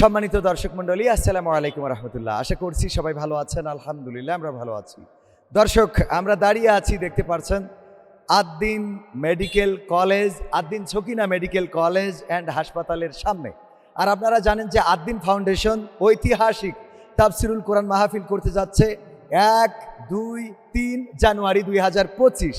সম্মানিত দর্শক মণ্ডলী, আসসালামু আলাইকুম রহমতুল্লাহ। আশা করছি সবাই ভালো আছেন, আলহামদুলিল্লাহ আমরা ভালো আছি। দর্শক, আমরা দাঁড়িয়ে আছি, দেখতে পাচ্ছেন Addin medical college Addin Sakina medical college and হাসপাতালের সামনে। আর আপনারা জানেন যে আদ্দিন ফাউন্ডেশন ঐতিহাসিক তাফসিরুল কোরআন মাহফিল করতে যাচ্ছে এক, দুই, তিন জানুয়ারি দুই হাজার পঁচিশ।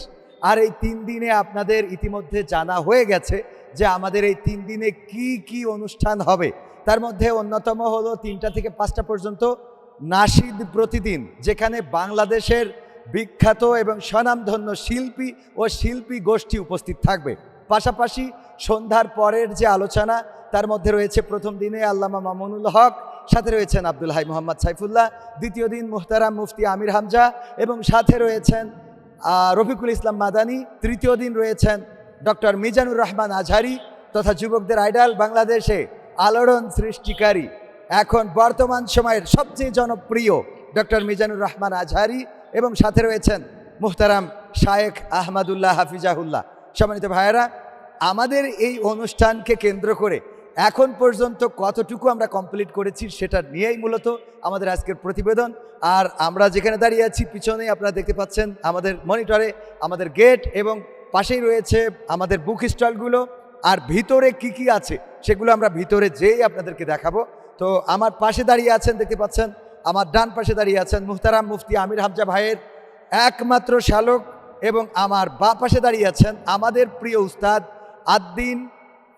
আর এই তিন দিনে আপনাদের ইতিমধ্যে জানা হয়ে গেছে যে আমাদের এই তিন দিনে কি কি অনুষ্ঠান হবে। তার মধ্যে অন্যতম হলো তিনটা থেকে পাঁচটা পর্যন্ত নাসিদ প্রতিদিন, যেখানে বাংলাদেশের বিখ্যাত এবং স্বনামধন্য শিল্পী ও শিল্পী গোষ্ঠী উপস্থিত থাকবে। পাশাপাশি সন্ধ্যার পরের যে আলোচনা, তার মধ্যে রয়েছে প্রথম দিনে আল্লামা মামুনুল হক, সাথে রয়েছেন আব্দুল হাই মোহাম্মদ সাইফুল্লাহ, দ্বিতীয় দিন মুহতারাম মুফতি আমির হামজা এবং সাথে রয়েছেন রফিকুল ইসলাম মাদানি, তৃতীয় দিন রয়েছেন ডক্টর মিজানুর রহমান আজহারি তথা যুবকদের আইডাল বাংলাদেশে আলোড়ন সৃষ্টিকারী। এখন বর্তমান সময়ের সবচেয়ে জনপ্রিয় ডক্টর মিজানুর রহমান আজহারি এবং সাথে রয়েছেন মুহতারাম শায়েখ আহমদুল্লাহ হাফিজাহুল্লাহ। সম্মানিত ভাইয়েরা, আমাদের এই অনুষ্ঠানকে কেন্দ্র করে এখন পর্যন্ত কতটুকু আমরা কমপ্লিট করেছি সেটা নিয়েই মূলত আমাদের আজকের প্রতিবেদন। আর আমরা যেখানে দাঁড়িয়ে আছি পিছনে আপনারা দেখতে পাচ্ছেন আমাদের মনিটরে আমাদের গেট এবং পাশেই রয়েছে আমাদের বুক স্টলগুলো আর ভিতরে কি কি আছে সেগুলো আমরা ভিতরে যেই আপনাদেরকে দেখাবো। তো আমার পাশে দাঁড়িয়ে আছেন, দেখতে পাচ্ছেন? আমার ডান পাশে দাঁড়িয়ে আছেন মুহতারাম মুফতি আমির হামজা ভাইয়ের একমাত্র শালক এবং আমার বা পাশে দাঁড়িয়ে আছেন আমাদের প্রিয় উস্তাদ আদ্দিন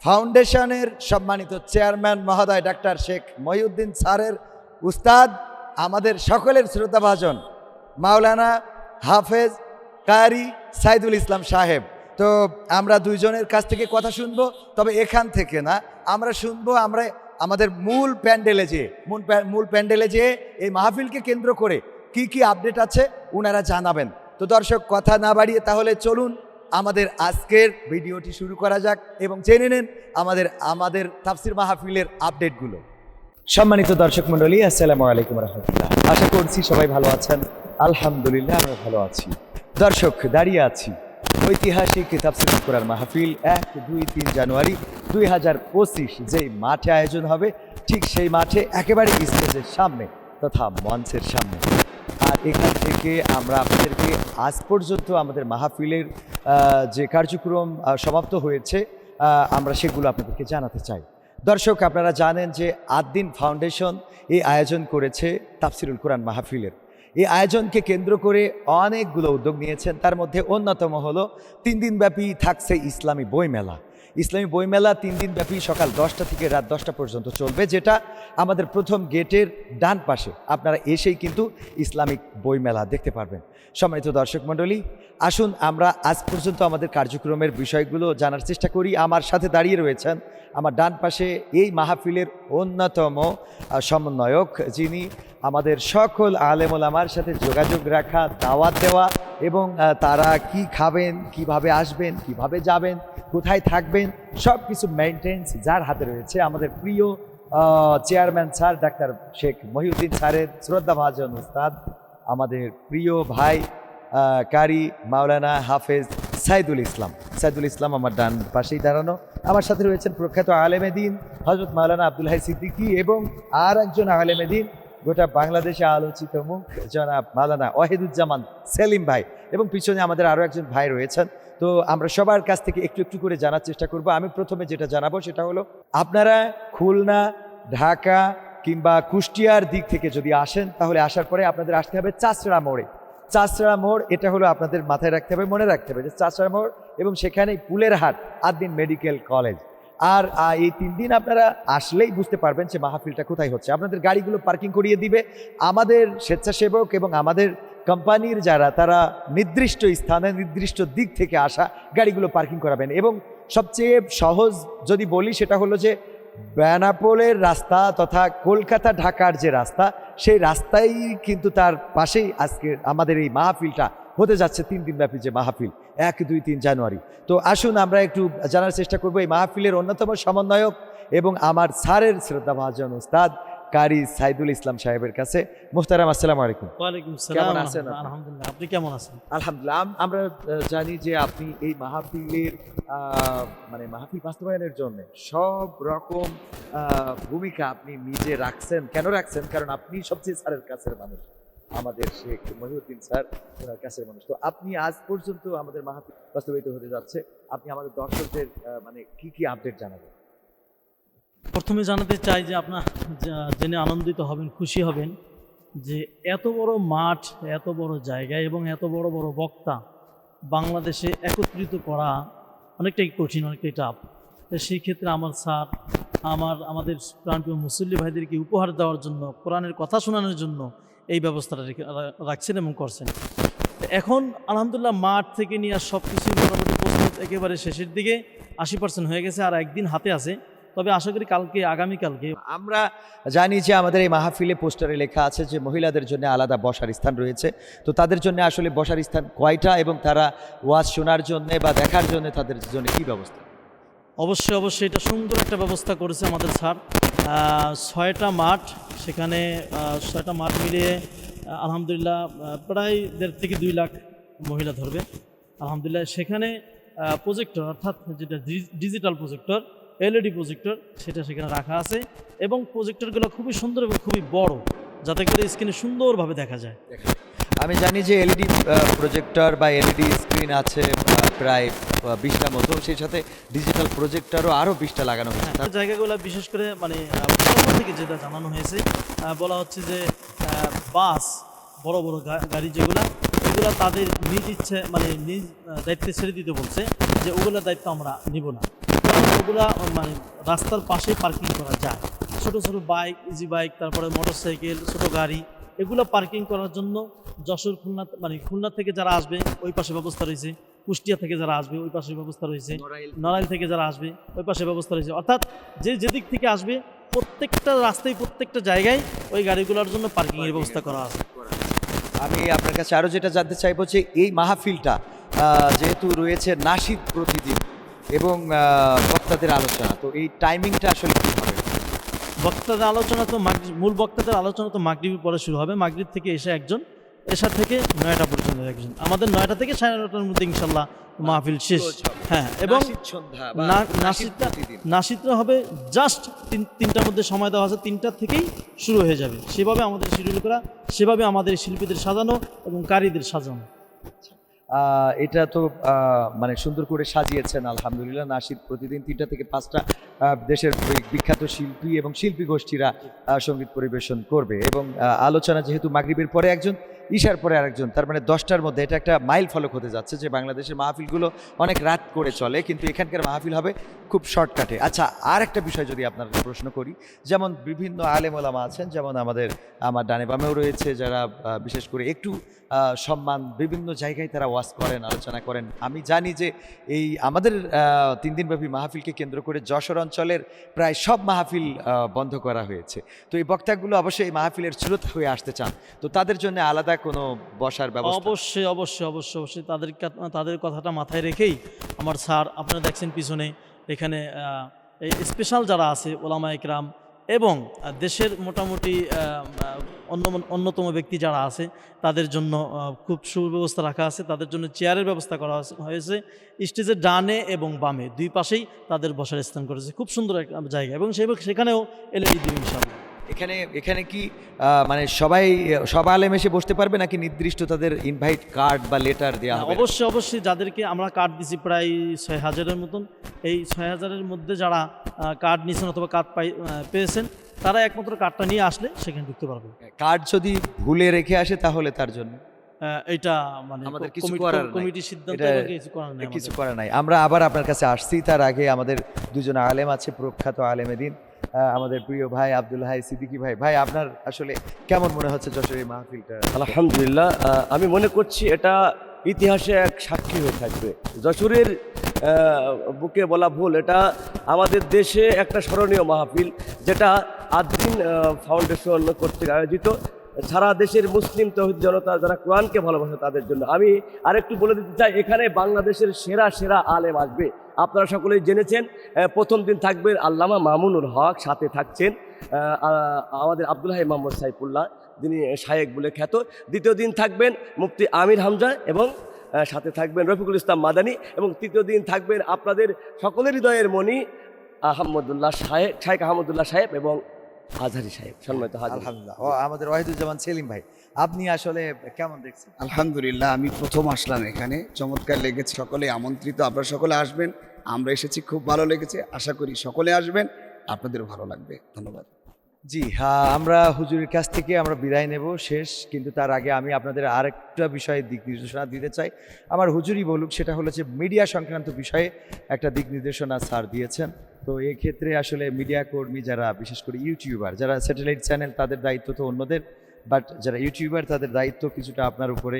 ফাউন্ডেশনের সম্মানিত চেয়ারম্যান মহোদয় ডাক্তার শেখ মহিউদ্দিন স্যারের উস্তাদ, আমাদের সকলের শ্রোতাভাজন মাওলানা হাফেজ কারি সাইদুল ইসলাম সাহেব। তো আমরা দুইজনের কাছ থেকে কথা শুনব, তবে এখান থেকে না, আমরা শুনব আমরা আমাদের মূল প্যান্ডেলে যেয়ে, মূল মূল প্যান্ডেলে যেয়ে এই মাহফিলকে কেন্দ্র করে কি কি আপডেট আছে ওনারা জানাবেন। তো দর্শক, কথা না বাড়িয়ে তাহলে চলুন, আমাদের আজকের ভিডিওটি শুরু করা যাক এবং জেনে নেন আমাদের আমাদের তাফসির মাহফিলের আপডেটগুলো। সম্মানিত দর্শক মণ্ডলী, আসসালামু আলাইকুম রহমতুল্লাহ। আশা করছি সবাই ভালো আছেন। আলহামদুলিল্লাহ, আমরা ভালো আছি। দর্শক, দাঁড়িয়ে আছি। ঐতিহাসিক তাফসির কোরআন মাহফিল এক, দুই, তিন জানুয়ারি দুই হাজার পঁচিশ যেই মাঠে আয়োজন হবে, ঠিক সেই মাঠে একেবারে স্টেজের সামনে তথা মঞ্চের সামনে। আর এখান থেকে আমরা আপনাদেরকে আজ পর্যন্ত আমাদের মাহফিলের যে কার্যক্রম সমাপ্ত হয়েছে আমরা সেগুলো আপনাদেরকে জানাতে চাই। দর্শক, আপনারা জানেন যে আদ্দিন ফাউন্ডেশন এই আয়োজন করেছে তাফসিরুল কোরআন মাহফিলের। এই আয়োজনকে কেন্দ্র করে অনেকগুলো উদ্যোগ নিয়েছেন। তার মধ্যে অন্যতম হলো তিন দিনব্যাপী থাকছে ইসলামী বইমেলা। ইসলামী বইমেলা তিন দিনব্যাপী সকাল দশটা থেকে রাত দশটা পর্যন্ত চলবে, যেটা আমাদের প্রথম গেটের ডান পাশে। আপনারা এসেই কিন্তু ইসলামিক বইমেলা দেখতে পারবেন। সম্মানিত দর্শক মণ্ডলী, আসুন আমরা আজ পর্যন্ত আমাদের কার্যক্রমের বিষয়গুলো জানার চেষ্টা করি। আমার সাথে দাঁড়িয়ে রয়েছেন আমার ডান পাশে এই মাহফিলের অন্যতম সমন্বয়ক যিনি আমাদের সকল আলেমুল আমার সাথে যোগাযোগ রাখা, দাওয়াত দেওয়া এবং তারা কি খাবেন, কীভাবে আসবেন, কীভাবে যাবেন, কোথায় থাকবেন সব কিছু মেনটেন্স যার হাতে রয়েছে আমাদের প্রিয় chairman sir doctor Sheikh Mohiuddin স্যারের শ্রদ্ধা ভাজন উস্তাদ, আমাদের প্রিয় ভাই কারি মাওলানা হাফেজ সাইদুল ইসলাম। সাইদুল ইসলাম আমার ডান পাশেই দাঁড়ানো। আমার সাথে রয়েছেন প্রখ্যাত আলেমে দিন হজরত মাওলানা আব্দুল হাই সিদ্দিকী এবং আর একজন আলেমে দিন, গোটা বাংলাদেশে আলোচিত মুখ, জনাব মাওলানা ওয়াহিদুজ্জামান সেলিম ভাই। এবং পিছনে আমাদের আরও একজন ভাই রয়েছেন। তো আমরা সবার কাছ থেকে একটু একটু করে জানার চেষ্টা করব। আমি প্রথমে যেটা জানাব সেটা হলো, আপনারা খুলনা, ঢাকা কিংবা কুষ্টিয়ার দিক থেকে যদি আসেন, তাহলে আসার পরে আপনাদের আসতে হবে চাষড়া মোড়ে। চাষড়া মোড়, এটা হলো আপনাদের মাথায় রাখতে হবে, মনে রাখতে হবে যে চাষড়া মোড় এবং সেখানে পুলের হাট আদ্দিন মেডিকেল কলেজ। আর এই তিন দিন আপনারা আসলেই বুঝতে পারবেন যে মাহফিলটা কোথায় হচ্ছে। আপনাদের গাড়িগুলো পার্কিং করিয়ে দিবে। আমাদের স্বেচ্ছাসেবক এবং আমাদের কোম্পানির যারা, তারা নির্দিষ্ট স্থানে, নির্দিষ্ট দিক থেকে আসা গাড়িগুলো পার্কিং করাবেন। এবং সবচেয়ে সহজ যদি বলি, সেটা হলো যে বেনাপোলের রাস্তা তথা কলকাতা ঢাকার যে রাস্তা, সেই রাস্তাই কিন্তু তার পাশেই আজকে আমাদের এই মাহফিলটা হতে যাচ্ছে তিন দিনব্যাপী যে মাহফিল, এক, দুই, তিন জানুয়ারি। তো আসুন আমরা একটু জানার চেষ্টা করব এই মাহফিলের অন্যতম সমন্বয়ক এবং আমার স্যারের শ্রদ্ধাভাজন উস্তাদ কারি সাইদুল ইসলাম সাহেবের কাছে। মুহতারাম আসসালামু আলাইকুম। ওয়ালাইকুম কেমন সালাম আছেন আপনি? আলহামদুলিল্লাহ। আপনি কেমন আছেন? আলহামদুলিল্লাহ। আমরা জানি যে আপনি এই মাহফিলের মানে মাহফিল বাস্তবায়নের জন্য সব রকম ভূমিকা আপনি নিজে রাখছেন। কেন রাখছেন? কারণ আপনি সবচেয়ে স্যারের কাছের মানুষ। আমাদের শেখ মহিউদ্দিন স্যার ওনার কাছের মানুষ। তো আপনি আজ পর্যন্ত আমাদের মাহফিল বাস্তবায়িত হতে যাচ্ছে। আপনি আমাদের দর্শকদের মানে কি কি আপডেট জানাবেন? প্রথমে জানাতে চাই যে আপনার জেনে আনন্দিত হবেন, খুশি হবেন যে এত বড় মাঠ, এত বড় জায়গা এবং এত বড় বড় বক্তা বাংলাদেশে একত্রিত করা অনেকটাই কঠিন, অনেকটাই টাফ সেই ক্ষেত্রে আমার স্যার, আমার, আমাদের প্রাণপ্রিয় মুসল্লি ভাইদেরকে উপহার দেওয়ার জন্য, কোরআনের কথা শোনানোর জন্য এই ব্যবস্থাটা রেখে- রাখছেন এবং করছেন। এখন আলহামদুলিল্লাহ মাঠ থেকে নিয়ে আর সব কিছু মোটামুটি প্রস্তুত একেবারে শেষের দিকে, আশি পার্সেন্ট হয়ে গেছে, আর একদিন হাতে আছে। তবে আশা করি কালকে আগামীকালকে আমরা জানি যে আমাদের এই মাহফিলে পোস্টারে লেখা আছে যে মহিলাদের জন্য আলাদা বসার স্থান রয়েছে। তো তাদের জন্য আসলে বসার স্থান কয়টা এবং তারা ওয়াজ শোনার জন্য বা দেখার জন্য তাদের জন্য কি ব্যবস্থা? অবশ্যই অবশ্যই এটা সুন্দর একটা ব্যবস্থা করেছে আমাদের স্যার। ছয়টা মাঠ সেখানে ছয়টা মাঠ মিলিয়ে আলহামদুলিল্লাহ প্রায় দেড় থেকে দুই লাখ মহিলা ধরবে। আলহামদুলিল্লাহ সেখানে প্রজেক্টর অর্থাৎ যেটা ডিজিটাল প্রজেক্টর এলইডি প্রজেক্টর সেটা সেখানে রাখা আছে। এবং প্রজেক্টরগুলো খুবই সুন্দর এবং খুবই বড় যাতে করে স্ক্রিনে সুন্দরভাবে দেখা যায়। আমি জানি যে এলইডি প্রজেক্টর বা এলইডি স্ক্রিন আছে আহ, প্রায় বিশটা মতো। সেই সাথে ডিজিটাল প্রজেক্টরও আরও বিশটা লাগানো হয়েছে। হ্যাঁ, জায়গাগুলো বিশেষ করে মানে থেকে যেটা জানানো হয়েছে বলা হচ্ছে যে বাস বড় বড় গাড়ি যেগুলা এগুলো তাদের নিজ ইচ্ছে মানে নিজ দায়িত্বে ছেড়ে দিতে বলছে যে ওগুলোর দায়িত্ব আমরা নিব না। ওগুলা মানে রাস্তার পাশে পার্কিং করা যায়। ছোট ছোট বাইক ইজি বাইক তারপরে মোটর সাইকেল ছোটো গাড়ি এগুলো পার্কিং করার জন্য যশোর খুলনা মানে খুলনা থেকে যারা আসবে ওই পাশে ব্যবস্থা রয়েছে। কুষ্টিয়া থেকে যারা আসবে ওই পাশে ব্যবস্থা রয়েছে। নড়াইল থেকে। যারা আসবে ওই পাশে ব্যবস্থা রয়েছে। অর্থাৎ যে যেদিক থেকে আসবে প্রত্যেকটা রাস্তায় প্রত্যেকটা জায়গায় ওই গাড়িগুলোর জন্য পার্কিংয়ের ব্যবস্থা করা আছে। আমি আপনার কাছে আরও যেটা জানতে চাইব যে এই মাহফিলটা যেহেতু রয়েছে নাসিদ প্রতিদিন এবং বক্তাদের আলোচনা। তো এই টাইমিংটা আসলে কী হবে? বক্তাদের আলোচনা তো মূল বক্তাদের আলোচনা তো মাগরিবের পরে শুরু হবে। মাগরিব থেকে এসে একজন এসা থেকে নয়টা পর্যন্ত একজন। আমাদের নয়টা থেকে সাড়ে নটার মধ্যে ইনশাল্লাহ মাহফিল শেষ। হ্যাঁ এবং নাসিদটা। নাসিদটা হবে জাস্ট তিন তিনটার মধ্যে সময় দেওয়া আছে তিনটার থেকেই শুরু হয়ে যাবে। সেভাবে আমাদের শিডিউল করা সেভাবে আমাদের শিল্পীদের সাজানো এবং কারীদের সাজানো। আহ, এটা তো মানে সুন্দর করে সাজিয়েছেন, আলহামদুলিল্লাহ। নাসির প্রতিদিন তিনটা থেকে পাঁচটা দেশের বিখ্যাত শিল্পী এবং শিল্পী গোষ্ঠীরা সংগীত পরিবেশন করবে। এবং আলোচনা যেহেতু মাগরীবের পরে একজন ঈশার পরে আরেকজন, তার মানে দশটার মধ্যে। এটা একটা মাইল ফলক হতে যাচ্ছে যে বাংলাদেশের মাহফিলগুলো অনেক রাত করে চলে, কিন্তু এখানকার মাহফিল হবে খুব শর্টকাটে। আচ্ছা আর একটা বিষয় যদি আপনার প্রশ্ন করি, যেমন বিভিন্ন আলেমোলামা আছেন, যেমন আমাদের আমার ডানে বামেও রয়েছে, যারা বিশেষ করে একটু সম্মান বিভিন্ন জায়গায় তারা ওয়াজ করেন, আলোচনা করেন। আমি জানি যে এই আমাদের তিন দিনব্যাপী মাহফিলকে কেন্দ্র করে যশোর অঞ্চলের প্রায় সব মাহফিল বন্ধ করা হয়েছে। তো এই বক্তাগুলো অবশ্যই এই মাহফিলের শ্রোতা হয়ে আসতে চান। তো তাদের জন্য আলাদা কোনো বসার ব্যবস্থা? অবশ্যই অবশ্যই অবশ্যই অবশ্যই। তাদের তাদের কথাটা মাথায় রেখেই আমার স্যার, আপনারা দেখছেন পিছনে, এখানে এই স্পেশাল যারা আছে, ওলামা একরাম এবং দেশের মোটামুটি অন্য অন্যতম ব্যক্তি যারা আছে, তাদের জন্য খুব সুব্যবস্থা রাখা আছে। তাদের জন্য চেয়ারের ব্যবস্থা করা হয়েছে- স্টেজের ডানে এবং বামে। দুই পাশেই তাদের বসার স্থান করেছে। খুব সুন্দর একটা জায়গা এবং সেখানেও এলইডি দিবে ইনশাল্লাহ এখানে এখানে কি আহ, মানে সবাই সব আলেম এসে বসতে পারবে নাকি নির্দিষ্ট তাদের ইনভাইট কার্ড বা লেটার দেওয়া হ্যাঁ, হবে? অবশ্যই অবশ্যই যাদেরকে আমরা কার্ড দিছি প্রায় ছয় হাজারের মতন এই ছয় হাজারের মধ্যে যারা কার্ড নিয়েছেন অথবা কার্ড পাই পেয়েছেন তারা একমাত্র কার্ডটা নিয়ে আসলে সেখানে ঢুকতে পারবে। কার্ড যদি ভুলে রেখে আসে তাহলে তার জন্য? এটা মানে আমাদের কিছু করার নাই। কমিটির সিদ্ধান্ত কিছু করার নেই কিছু করার নাই। আমরা আবার আপনার কাছে আসছি তার আগে আমাদের দুজন আলেম আছে প্রখ্যাত আলেমে দিন। আমাদের প্রিয় ভাই আব্দুল হাই সিদ্দিকি ভাই। ভাই আপনার আসলে কেমন মনে হচ্ছে যশোর এই মাহফিলটা? আলহামদুলিল্লাহ আমি মনে করছি এটা ইতিহাসে এক সাক্ষী হয়ে থাকবে। যশোরের বুকে বলা ভুল এটা আমাদের দেশে একটা স্মরণীয় মাহফিল যেটা আদ্দিন আহ, ফাউন্ডেশন কর্তৃক আয়োজিত। সারা দেশের মুসলিম তহিদ জনতা যারা কোরআনকে ভালোবাসে তাদের জন্য। আমি আরেকটু বলে দিতে চাই এখানে বাংলাদেশের সেরা সেরা আলেম আসবে। আপনারা সকলেই জেনেছেন প্রথম দিন থাকবেন আল্লামা মামুনুর হক সাথে থাকছেন আমাদের আব্দুল হাই মোহাম্মদ সাইফুল্লাহ যিনি শায়েক বলে খ্যাত। দ্বিতীয় দিন থাকবেন মুফতি আমির হামজা এবং সাথে থাকবেন রফিকুল ইসলাম মাদানী এবং তৃতীয় দিন থাকবেন আপনাদের সকলের হৃদয়ের মণি আহমদুল্লাহ সাহেব শাহেক আহমদুল্লাহ সাহেব এবং আজহারি সাহেব সম্মানিত হাজির। আলহামদুলিল্লাহ। ও আমাদের ওয়াহিদুজ্জামান সেলিম ভাই আপনি আসলে কেমন দেখছেন? আলহামদুলিল্লাহ আমি প্রথম আসলাম এখানে। চমৎকার লেগেছে সকলে আমন্ত্রিত আপনারা সকলে আসবেন। আমরা এসেছি, খুব ভালো লেগেছে, আশা করি সকলে আসবেন, আপনাদেরও ভালো লাগবে, ধন্যবাদ। জি হ্যাঁ আমরা হুজুরের কাছ থেকে আমরা বিদায় নেব, শেষ, কিন্তু তার আগে আমি আপনাদের আরেকটা বিষয়ে দিক নির্দেশনা দিতে চাই। আমার হুজুরই বলুক, সেটা হলো যে মিডিয়া সংক্রান্ত বিষয়ে একটা দিক নির্দেশনা স্যার দিয়েছেন। তো ক্ষেত্রে আসলে মিডিয়া কর্মী যারা, বিশেষ করে ইউটিউবার, যারা স্যাটেলাইট চ্যানেল, তাদের দায়িত্ব তো অন্যদের, বাট যারা ইউটিউবার, তাদের দায়িত্ব কিছুটা আপনার উপরে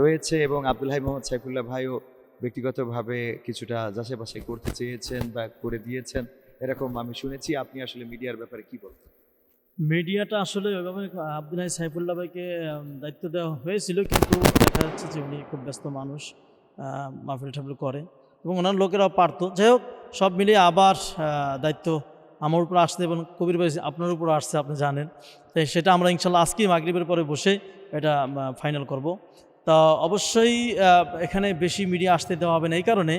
রয়েছে এবং আব্দুল হাই মোহাম্মদ সাইফুল্লাহ ভাইও ব্যক্তিগতভাবে কিছুটা যাচাই বাছাই করতে চেয়েছেন বা করে দিয়েছেন, এরকম আমি শুনেছি। আপনি আসলে মিডিয়ার ব্যাপারে কি বলবেন? মিডিয়াটা আসলে ওইভাবে আব্দুল হাই সাইফুল্লাহ ভাইকে দায়িত্ব দেওয়া হয়েছিল, কিন্তু দেখা যাচ্ছে যে উনি খুব ব্যস্ত মানুষ মাহফিল টাফিল করে এবং ওনার লোকেরাও পারতো। যাই হোক, সব মিলিয়ে আবার দায়িত্ব আমার উপর আসছে এবং কবির ভাই আপনার উপর আসছে, আপনি জানেন। তাই সেটা আমরা ইনশাল্লাহ আজকেই মাগরিবের পরে বসে এটা ফাইনাল করব। তা অবশ্যই এখানে বেশি মিডিয়া আসতে দেওয়া হবে না এই কারণে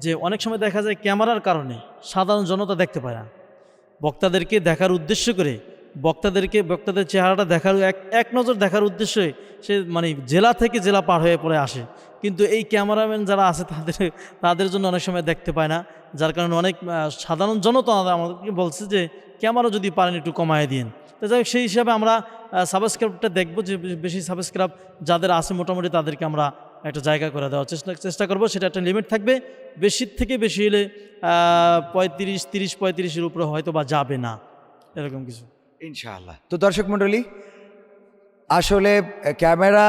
যে অনেক সময় দেখা যায় ক্যামেরার কারণে সাধারণ জনতা দেখতে পায় না। বক্তাদেরকে দেখার উদ্দেশ্য করে বক্তাদেরকে, বক্তাদের চেহারাটা দেখার এক এক নজর দেখার উদ্দেশ্যে সে মানে জেলা থেকে জেলা পার হয়ে পড়ে আসে। কিন্তু এই ক্যামেরাম্যান যারা আছে তাদের তাদের জন্য অনেক সময় দেখতে পায় না। যার কারণে অনেক সাধারণ জনতা আমাদেরকে বলছে যে, ক্যামেরা যদি পারেন একটু কমায় দিন তো যাই সেই হিসাবে আমরা সাবস্ক্রাইবটা দেখব যে বেশি সাবস্ক্রাইব যাদের আছে মোটামুটি তাদেরকে আমরা একটা জায়গা করে দেওয়ার চেষ্টা চেষ্টা করব। সেটা একটা লিমিট থাকবে। বেশির থেকে বেশি হলে পঁয়ত্রিশ, তিরিশ, পঁয়ত্রিশের উপরে হয়তো বা যাবে না। এরকম কিছু। ইনশাআল্লাহ। তো দর্শক মণ্ডলী, আসলে ক্যামেরা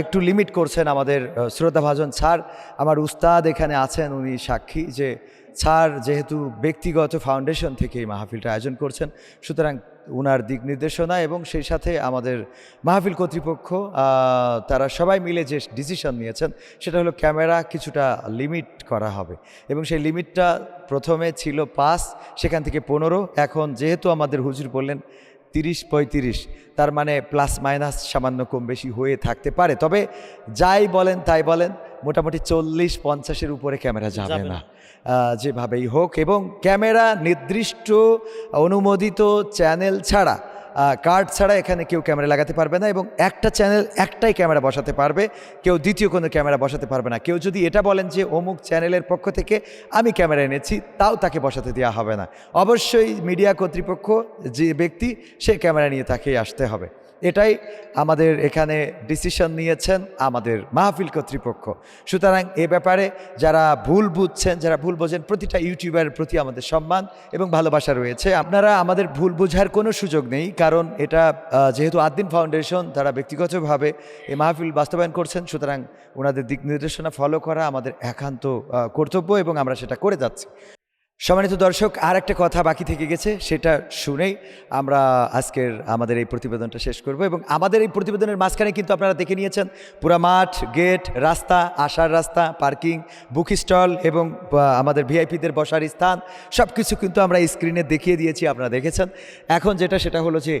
একটু লিমিট করছেন আমাদের শ্রদ্ধাভাজন স্যার। আমার উস্তাদ এখানে আছেন, উনি সাক্ষী যে স্যার যেহেতু ব্যক্তিগত ফাউন্ডেশন থেকে এই মাহফিলটা আয়োজন করছেন, সুতরাং ওনার দিক নির্দেশনা এবং সেই সাথে আমাদের মাহফিল কর্তৃপক্ষ তারা সবাই মিলে যে ডিসিশন নিয়েছেন, সেটা হলো ক্যামেরা কিছুটা লিমিট করা হবে। এবং সেই লিমিটটা প্রথমে ছিল পাঁচ, সেখান থেকে পনেরো। এখন যেহেতু আমাদের হুজুর বললেন তিরিশ পঁয়ত্রিশ তার মানে প্লাস মাইনাস সামান্য কম বেশি হয়ে থাকতে পারে তবে যাই বলেন তাই বলেন মোটামুটি চল্লিশ পঞ্চাশের উপরে ক্যামেরা যাবে না। যেভাবেই হোক এবং ক্যামেরা নির্দিষ্ট অনুমোদিত চ্যানেল ছাড়া কার্ড ছাড়া এখানে কেউ ক্যামেরা লাগাতে পারবে না এবং একটা চ্যানেল, একটাই ক্যামেরা বসাতে পারবে। কেউ দ্বিতীয় কোনো ক্যামেরা বসাতে পারবে না। কেউ যদি এটা বলেন যে অমুক চ্যানেলের পক্ষ থেকে আমি ক্যামেরা এনেছি, তাও তাকে বসাতে দেওয়া হবে না। অবশ্যই মিডিয়া কর্তৃপক্ষ যে ব্যক্তি, সে ক্যামেরা নিয়ে তাকেই আসতে হবে। এটাই আমাদের এখানে ডিসিশন নিয়েছেন আমাদের মাহফিল কর্তৃপক্ষ। সুতরাং এ ব্যাপারে যারা ভুল বুঝছেন, যারা ভুল বোঝেন, প্রতিটা ইউটিউবারের প্রতি আমাদের সম্মান এবং ভালোবাসা রয়েছে। আপনারা আমাদের ভুল বোঝার কোনো সুযোগ নেই, কারণ এটা যেহেতু আদ্দিন ফাউন্ডেশন তারা ব্যক্তিগতভাবে এই মাহফিল বাস্তবায়ন করছেন। সুতরাং ওনাদের দিক নির্দেশনা ফলো করা আমাদের একান্ত কর্তব্য এবং আমরা সেটা করে যাচ্ছি। সম্মানিত দর্শক আর একটা কথা বাকি থেকে গেছে সেটা শুনেই আমরা আজকের আমাদের এই প্রতিবেদনটা শেষ করব এবং আমাদের এই প্রতিবেদনের মাঝখানে কিন্তু আপনারা দেখে নিয়েছেন পুরা মাঠ গেট রাস্তা আসার রাস্তা পার্কিং বুক স্টল এবং আমাদের ভিআইপিদের বসার স্থান সব কিছু কিন্তু আমরা স্ক্রিনে দেখিয়ে দিয়েছি আপনারা দেখেছেন। এখন যেটা সেটা হলো যে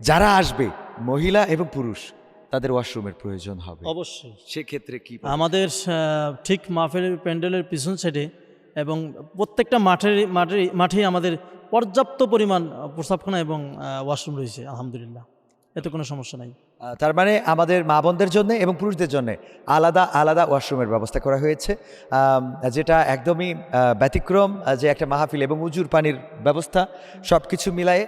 যারা আসবে মহিলা এবং পুরুষ তাদের ওয়াশরুমের প্রয়োজন হবে। অবশ্যই। সেক্ষেত্রে কি আমাদের ঠিক মাফের প্যান্ডেলের পিছন সাইডে এবং প্রত্যেকটা মাঠের মাঠে মাঠেই আমাদের পর্যাপ্ত পরিমাণ প্রসাবখানা এবং ওয়াশরুম রয়েছে, আলহামদুলিল্লাহ। এতে কোনো সমস্যা নাই। তার মানে আমাদের মা বোনদের জন্য এবং পুরুষদের জন্য আলাদা আলাদা ওয়াশরুমের ব্যবস্থা করা হয়েছে। যেটা একদমই ব্যতিক্রম যে একটা মাহফিল এবং উজুর পানির ব্যবস্থা সব কিছু মিলায়ে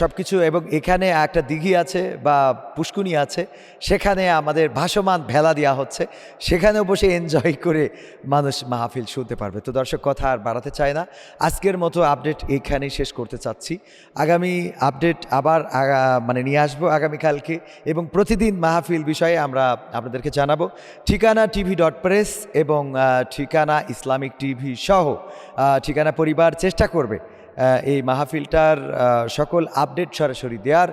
সব কিছু এবং এখানে একটা দিঘি আছে বা পুষ্কুনি আছে, সেখানে আমাদের ভাসমান ভেলা দেওয়া হচ্ছে, সেখানেও বসে এনজয় করে মানুষ মাহফিল শুনতে পারবে। তো দর্শক, কথা আর বাড়াতে চায় না। আজকের মতো আপডেট এইখানেই শেষ করতে চাচ্ছি। আগামী আপডেট আবার মানে নিয়ে আসব আগামীকালকে এবং প্রতিদিন মাহফিল বিষয়ে আমরা আপনাদেরকে জানাব। ঠিকানা টিভি ডট প্রেস এবং ঠিকানা ইসলামিক টিভি সহ ঠিকানা পরিবার চেষ্টা করবে এই মাহফিলটার সকল আপডেট সরাসরি দেওয়ার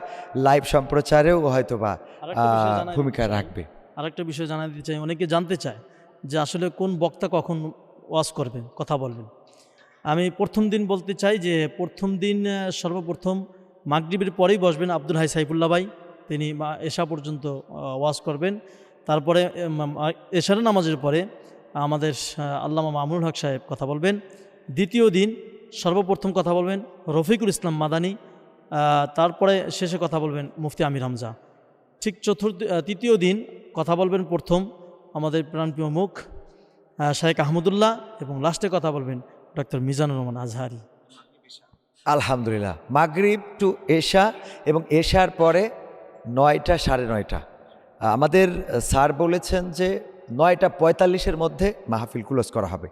লাইভ সম্প্রচারেও হয়তোবা ভূমিকা। রাখবে। আরেকটা বিষয় জানাই দিতে চাই। অনেকে জানতে চায় যে আসলে কোন বক্তা কখন ওয়াজ করবেন কথা বলবেন। আমি প্রথম দিন বলতে চাই যে প্রথম দিন সর্বপ্রথম মাগরিবের পরেই বসবেন আব্দুল হাই সাইফুল্লাহ ভাই। তিনি এশা পর্যন্ত ওয়াজ করবেন। তারপরে এশার নামাজের পরে আমাদের আল্লামা মামুনুল হক সাহেব কথা বলবেন। দ্বিতীয় দিন সর্বপ্রথম কথা বলবেন রফিকুল ইসলাম মাদানি তারপরে শেষে কথা বলবেন মুফতি আমির হামজা। ঠিক চতুর্থ তৃতীয় দিন কথা বলবেন প্রথম আমাদের প্রাণপ্রিয় মুখ শাহেক আহমদুল্লাহ এবং লাস্টে কথা বলবেন ডক্টর মিজানুর রহমান আজহারি। আলহামদুলিল্লাহ। মাগরিব টু এশা এবং এশার পরে নয়টা, সাড়ে নয়টা। আমাদের স্যার বলেছেন যে নয়টা পঁয়তাল্লিশের মধ্যে মাহফিল ক্লোজ করা হবে।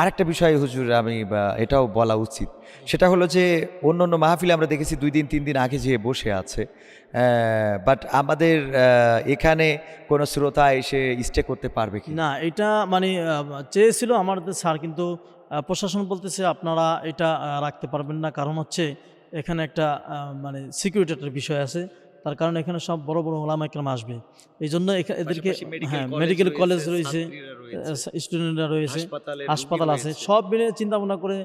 আরেকটা বিষয় হুজুর, আমি এটাও বলা উচিত। সেটা হলো যে অন্য অন্য মাহফিল আমরা দেখেছি দুই দিন, তিন দিন আগে যেয়ে বসে আছে। বাট আমাদের এখানে কোনো শ্রোতা এসে স্টে করতে পারবে কি না, এটা মানে চেয়েছিল আমাদের স্যার, কিন্তু প্রশাসন বলতেছে আপনারা এটা রাখতে পারবেন না। কারণ হচ্ছে এখানে একটা মানে সিকিউরিটির বিষয় আছে। তার কারণে এখানে সব বড় বড় ওলামা একরাম আসবে। এই জন্য এদেরকে হ্যাঁ মেডিকেল কলেজ রয়েছে স্টুডেন্টরা রয়েছে হাসপাতাল আছে। সব মিলে চিন্তা ভাবনা করে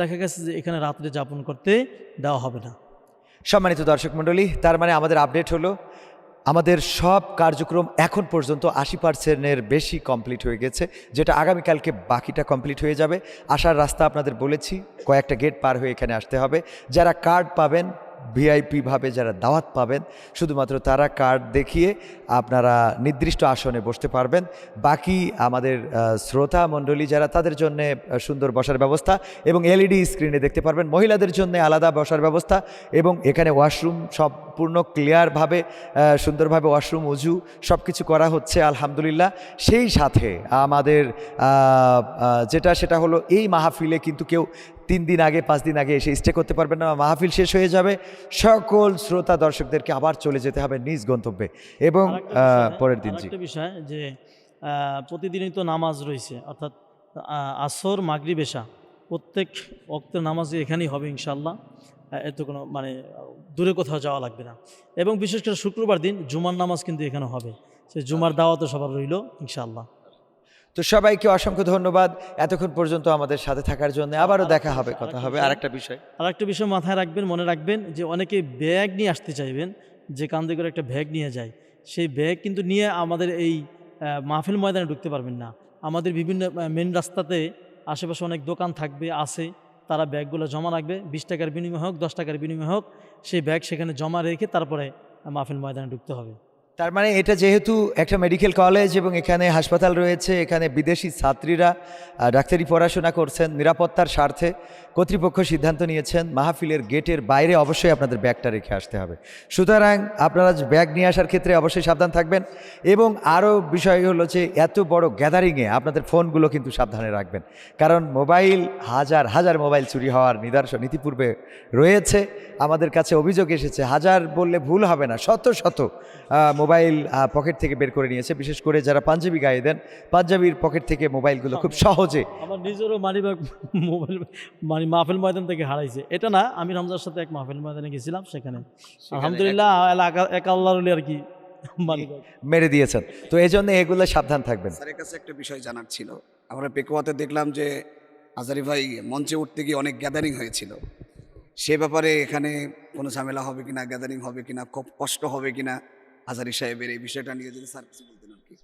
দেখা গেছে যে এখানে রাত্রে যাপন করতে দেওয়া হবে না। সম্মানিত দর্শক মণ্ডলী তার মানে আমাদের আপডেট হলো আমাদের সব কার্যক্রম এখন পর্যন্ত আশি পার্সেন্টের বেশি কমপ্লিট হয়ে গেছে যেটা আগামীকালকে বাকিটা কমপ্লিট হয়ে যাবে। আসার রাস্তা আপনাদের বলেছি কয়েকটা গেট পার হয়ে এখানে আসতে হবে। যারা কার্ড পাবেন ভিআইপিভাবে যারা দাওয়াত পাবেন, শুধুমাত্র তারা কার্ড দেখিয়ে আপনারা নির্দিষ্ট আসনে বসতে পারবেন। বাকি আমাদের শ্রোতা মণ্ডলী যারা, তাদের জন্য সুন্দর বসার ব্যবস্থা এবং এলইডি স্ক্রিনে দেখতে পারবেন। মহিলাদের জন্য আলাদা বসার ব্যবস্থা এবং এখানে ওয়াশরুম সম্পূর্ণ ক্লিয়ারভাবে সুন্দরভাবে ওয়াশরুম, উজু সব কিছু করা হচ্ছে, আলহামদুলিল্লাহ। সেই সাথে আমাদের যেটা, সেটা হলো এই মাহফিলে কিন্তু কেউ তিন দিন আগে পাঁচ দিন আগে এসে স্টে করতে পারবেন না মাহফিল শেষ হয়ে যাবে। সকল শ্রোতা দর্শকদেরকে আবার চলে যেতে হবে নিজ গন্তব্যে। এবং পরের দিন বিষয় যে প্রতিদিনই তো নামাজ রয়েছে অর্থাৎ আসর মাগরিব এশা প্রত্যেক অক্তের নামাজই এখানেই হবে ইনশাল্লাহ এত কোনো মানে দূরে কোথাও যাওয়া লাগবে না। এবং বিশেষ করে শুক্রবার দিন জুমার নামাজ কিন্তু এখানে হবে। সে জুমার দাওয়াতও সবার রইল ইনশাল্লাহ তো সবাইকে অসংখ্য ধন্যবাদ এতক্ষণ পর্যন্ত আমাদের সাথে থাকার জন্য। আবারও দেখা হবে কথা হবে। বিষয়। আরেকটা বিষয়। আর একটা বিষয় মাথায় রাখবেন মনে রাখবেন যে অনেকে ব্যাগ নিয়ে আসতে চাইবেন যে কান্দে করে একটা ব্যাগ নিয়ে যায়। সেই ব্যাগ কিন্তু নিয়ে আমাদের এই মাহফিল ময়দানে ঢুকতে পারবেন না। আমাদের বিভিন্ন মেন রাস্তাতে আশেপাশে অনেক দোকান থাকবে আছে। তারা ব্যাগগুলো জমা রাখবে বিশ টাকার বিনিময় হোক দশ টাকার বিনিময় হোক সেই ব্যাগ সেখানে জমা রেখে তারপরে মাহফিল ময়দানে ঢুকতে হবে। তার মানে এটা যেহেতু একটা মেডিকেল কলেজ এবং এখানে হাসপাতাল রয়েছে, এখানে বিদেশি ছাত্রীরা ডাক্তারি পড়াশোনা করছেন, নিরাপত্তার স্বার্থে কর্তৃপক্ষ সিদ্ধান্ত নিয়েছেন মাহফিলের গেটের বাইরে অবশ্যই আপনাদের ব্যাগটা রেখে আসতে হবে। সুতরাং আপনারা ব্যাগ নিয়ে আসার ক্ষেত্রে অবশ্যই সাবধান থাকবেন এবং আরও বিষয় হলো যে এত বড় গ্যাদারিংয়ে আপনাদের ফোনগুলো কিন্তু সাবধানে রাখবেন। কারণ মোবাইল, হাজার হাজার মোবাইল চুরি হওয়ার নিদর্শন ইতিপূর্বে রয়েছে। আমাদের কাছে অভিযোগ এসেছে, হাজার বললে ভুল হবে না, শত শত মোবাইল পকেট থেকে বের করে নিয়েছে। বিশেষ করে যারা পাঞ্জাবি গায়ে দেন পাঞ্জাবির পকেট থেকে মোবাইলগুলো খুব সহজে আমার নিজেরও মানিব্যাগ মোবাইল মানে মাহফিল ময়দান থেকে হারাইছে। এটা না আমি রমজার সাথে এক মাহফিল ময়দানে গেছিলাম সেখানে। আলহামদুলিল্লাহ এক আল্লাহর আর কি মেরে দিয়েছেন। তো এই জন্য এগুলো সাবধান থাকবেন। স্যারের কাছে একটা বিষয় জানার ছিল। আমরা পেকুয়াতে দেখলাম যে আজারি ভাই মঞ্চে উঠতে গিয়ে অনেক গ্যাদারিং হয়েছিল। সে ব্যাপারে এখানে কোনো ঝামেলা হবে কিনা গ্যাদারিং হবে কিনা খুব কষ্ট হবে কিনা আজারি সাহেবের এই বিষয়টা নিয়ে যদি স্যার কিছু বলতেন আর কি।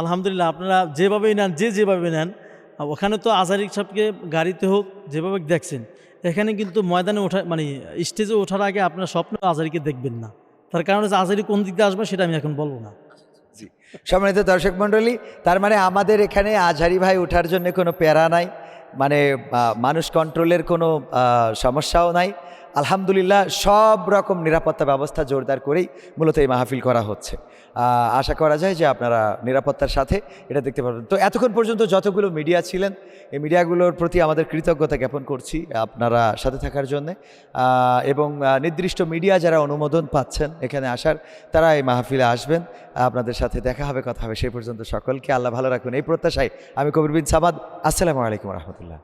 আলহামদুলিল্লাহ আপনারা যেভাবেই নেন যে যেভাবে নেন ওখানে তো আজারিক সাহেবকে গাড়িতে হোক যেভাবে দেখছেন এখানে কিন্তু ময়দানে ওঠা মানে স্টেজে ওঠার আগে আপনার স্বপ্ন আজারিকে দেখবেন না। তার কারণ হচ্ছে আজারি কোন দিক দিয়ে আসবে সেটা আমি এখন বলব না। জি। সম্মানিত দর্শক মণ্ডলী তার মানে আমাদের এখানে আজহারি ভাই ওঠার জন্য কোনো প্যারা নাই মানে মানুষ কন্ট্রোলের কোনো সমস্যাও নাই। আলহামদুলিল্লাহ, সব রকম নিরাপত্তা ব্যবস্থা জোরদার করেই মূলত এই মাহফিল করা হচ্ছে। আশা করা যায় যে আপনারা নিরাপত্তার সাথে এটা দেখতে পারবেন। তো এতক্ষণ পর্যন্ত যতগুলো মিডিয়া ছিলেন, এই মিডিয়াগুলোর প্রতি আমাদের কৃতজ্ঞতা জ্ঞাপন করছি আপনারা সাথে থাকার জন্যে। এবং নির্দিষ্ট মিডিয়া যারা অনুমোদন পাচ্ছেন এখানে আসার, তারা এই মাহফিলে আসবেন। আপনাদের সাথে দেখা হবে, কথা হবে, সেই পর্যন্ত সকলকে আল্লাহ ভালো রাখুন। এই প্রত্যাশায় আমি কবির বিন সামাদ, আসসালামু আলাইকুম রহমতুল্লাহ।